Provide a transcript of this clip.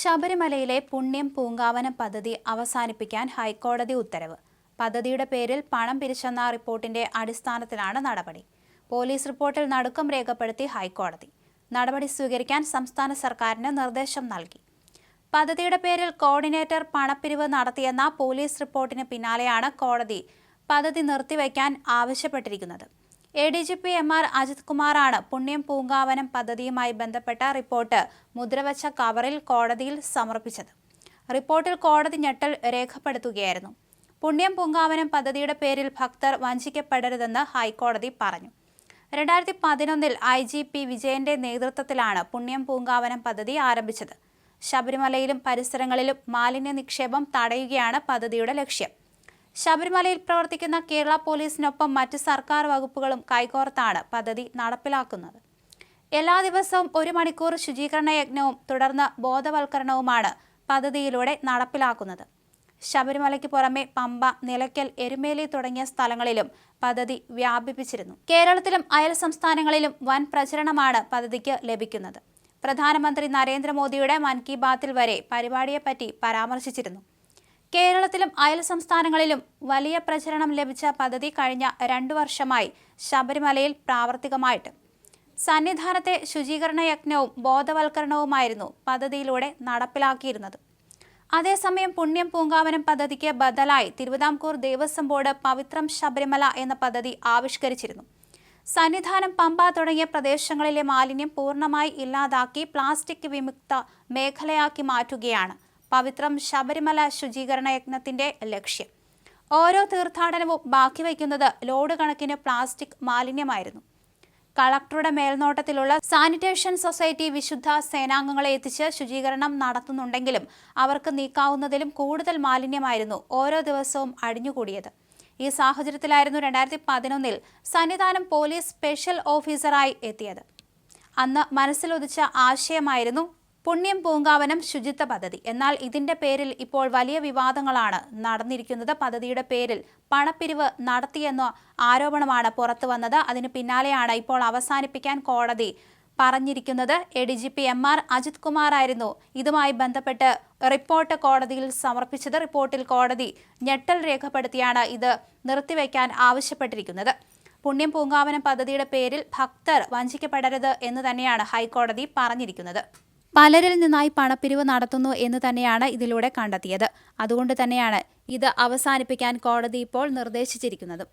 ശബരിമലയിലെ പുണ്യം പൂങ്കാവന പദ്ധതി അവസാനിപ്പിക്കാൻ ഹൈക്കോടതി ഉത്തരവ്. പദ്ധതിയുടെ പേരിൽ പണം പിരിച്ചെന്ന റിപ്പോർട്ടിന്റെ അടിസ്ഥാനത്തിലാണ് നടപടി. പോലീസ് റിപ്പോർട്ടിൽ നടുക്കം രേഖപ്പെടുത്തി ഹൈക്കോടതി. നടപടി സ്വീകരിക്കാൻ സംസ്ഥാന സർക്കാരിന് നിർദ്ദേശം നൽകി. പദ്ധതിയുടെ പേരിൽ കോർഡിനേറ്റർ പണപ്പിരിവ് നടത്തിയെന്ന പോലീസ് റിപ്പോർട്ടിന് പിന്നാലെയാണ് കോടതി പദ്ധതി നിർത്തിവെക്കാൻ ആവശ്യപ്പെട്ടിരിക്കുന്നത്. A D G P M R Ajith കുമാറാണ് പുണ്യം പൂങ്കാവനം പദ്ധതിയുമായി ബന്ധപ്പെട്ട റിപ്പോർട്ട് മുദ്രവച്ച കവറിൽ കോടതിയിൽ സമർപ്പിച്ചത്. റിപ്പോർട്ടിൽ കോടതി ഞെട്ടൽ രേഖപ്പെടുത്തുകയായിരുന്നു. പുണ്യം പൂങ്കാവനം പദ്ധതിയുടെ പേരിൽ ഭക്തർ വഞ്ചിക്കപ്പെടരുതെന്ന് ഹൈക്കോടതി പറഞ്ഞു. രണ്ടായിരത്തി പതിനൊന്നിൽ ഐ ജി പി വിജയന്റെ നേതൃത്വത്തിലാണ് പുണ്യം പൂങ്കാവനം പദ്ധതി ആരംഭിച്ചത്. ശബരിമലയിലും പരിസരങ്ങളിലും മാലിന്യ നിക്ഷേപം തടയുകയാണ് പദ്ധതിയുടെ ലക്ഷ്യം. ശബരിമലയിൽ പ്രവർത്തിക്കുന്ന കേരള പോലീസിനൊപ്പം മറ്റ് സർക്കാർ വകുപ്പുകളും കൈകോർത്താണ് പദ്ധതി നടപ്പിലാക്കുന്നത്. എല്ലാ ദിവസവും ഒരു മണിക്കൂർ ശുചീകരണ യജ്ഞവും തുടർന്ന് ബോധവൽക്കരണവുമാണ് പദ്ധതിയിലൂടെ നടപ്പിലാക്കുന്നത്. ശബരിമലയ്ക്ക് പുറമെ പമ്പ നിലയ്ക്കൽ എരുമേലി തുടങ്ങിയ സ്ഥലങ്ങളിലും പദ്ധതി വ്യാപിപ്പിച്ചിരുന്നു. കേരളത്തിലും അയൽ സംസ്ഥാനങ്ങളിലും വൻ പ്രചരണമാണ് പദ്ധതിക്ക് ലഭിക്കുന്നത്. പ്രധാനമന്ത്രി നരേന്ദ്രമോദിയുടെ മൻ കി ബാത്തിൽ വരെ പരിപാടിയെപ്പറ്റി പരാമർശിച്ചിരുന്നു. കേരളത്തിലും അയൽ സംസ്ഥാനങ്ങളിലും വലിയ പ്രചരണം ലഭിച്ച പദ്ധതി കഴിഞ്ഞ രണ്ടു വർഷമായി ശബരിമലയിൽ പ്രാവർത്തികമായിട്ട്. സന്നിധാനത്തെ ശുചീകരണ യജ്ഞവും ബോധവൽക്കരണവുമായിരുന്നു പദ്ധതിയിലൂടെ നടപ്പിലാക്കിയിരുന്നത്. അതേസമയം പുണ്യം പൂങ്കാവനം പദ്ധതിക്ക് ബദലായി തിരുവിതാംകൂർ ദേവസ്വം ബോർഡ് പവിത്രം ശബരിമല എന്ന പദ്ധതി ആവിഷ്കരിച്ചിരുന്നു. സന്നിധാനം പമ്പ തുടങ്ങിയ പ്രദേശങ്ങളിലെ മാലിന്യം പൂർണമായി ഇല്ലാതാക്കി പ്ലാസ്റ്റിക് വിമുക്ത മേഖലയാക്കി മാറ്റുകയാണ് പവിത്രം ശബരിമല ശുചീകരണ യജ്ഞത്തിന്റെ ലക്ഷ്യം. ഓരോ തീർത്ഥാടനവും ബാക്കി വയ്ക്കുന്നത് ലോഡ് കണക്കിന് പ്ലാസ്റ്റിക് മാലിന്യമായിരുന്നു. കളക്ടറുടെ മേൽനോട്ടത്തിലുള്ള സാനിറ്റേഷൻ സൊസൈറ്റി വിശുദ്ധ സേനാംഗങ്ങളെ എത്തിച്ച് ശുചീകരണം നടത്തുന്നുണ്ടെങ്കിലും അവർക്ക് നീക്കാവുന്നതിലും കൂടുതൽ മാലിന്യമായിരുന്നു ഓരോ ദിവസവും അടിഞ്ഞുകൂടിയത്. ഈ സാഹചര്യത്തിലായിരുന്നു രണ്ടായിരത്തി പതിനൊന്നിൽ സന്നിധാനം പോലീസ് സ്പെഷ്യൽ ഓഫീസറായി എത്തിയത്. അന്ന് മനസ്സിലൊതിച്ച ആശയമായിരുന്നു പുണ്യം പൂങ്കാവനം ശുചിത്വ പദ്ധതി. എന്നാൽ ഇതിന്റെ പേരിൽ ഇപ്പോൾ വലിയ വിവാദങ്ങളാണ് നടന്നിരിക്കുന്നത്. പദ്ധതിയുടെ പേരിൽ പണപ്പിരിവ് നടത്തിയെന്ന ആരോപണമാണ് പുറത്തു വന്നത്. അതിന് പിന്നാലെയാണ് ഇപ്പോൾ അവസാനിപ്പിക്കാൻ കോടതി പറഞ്ഞിരിക്കുന്നത്. A D G P M R Ajith Kumar ആയിരുന്നു ഇതുമായി ബന്ധപ്പെട്ട് റിപ്പോർട്ട് കോടതിയിൽ സമർപ്പിച്ചത്. റിപ്പോർട്ടിൽ കോടതി ഞെട്ടൽ രേഖപ്പെടുത്തിയാണ് ഇത് നിർത്തിവെക്കാൻ ആവശ്യപ്പെട്ടിരിക്കുന്നത്. പുണ്യം പൂങ്കാവനം പദ്ധതിയുടെ പേരിൽ ഭക്തർ വഞ്ചിക്കപ്പെടരുത് എന്ന് തന്നെയാണ് ഹൈക്കോടതി പറഞ്ഞിരിക്കുന്നത്. പലരിൽ നിന്നായി പണപ്പിരിവ് നടത്തുന്നു എന്ന് തന്നെയാണ് ഇതിലൂടെ കണ്ടെത്തിയത്. അതുകൊണ്ട് തന്നെയാണ് ഇത് അവസാനിപ്പിക്കാൻ കോടതി ഇപ്പോൾ നിർദ്ദേശിച്ചിരിക്കുന്നത്.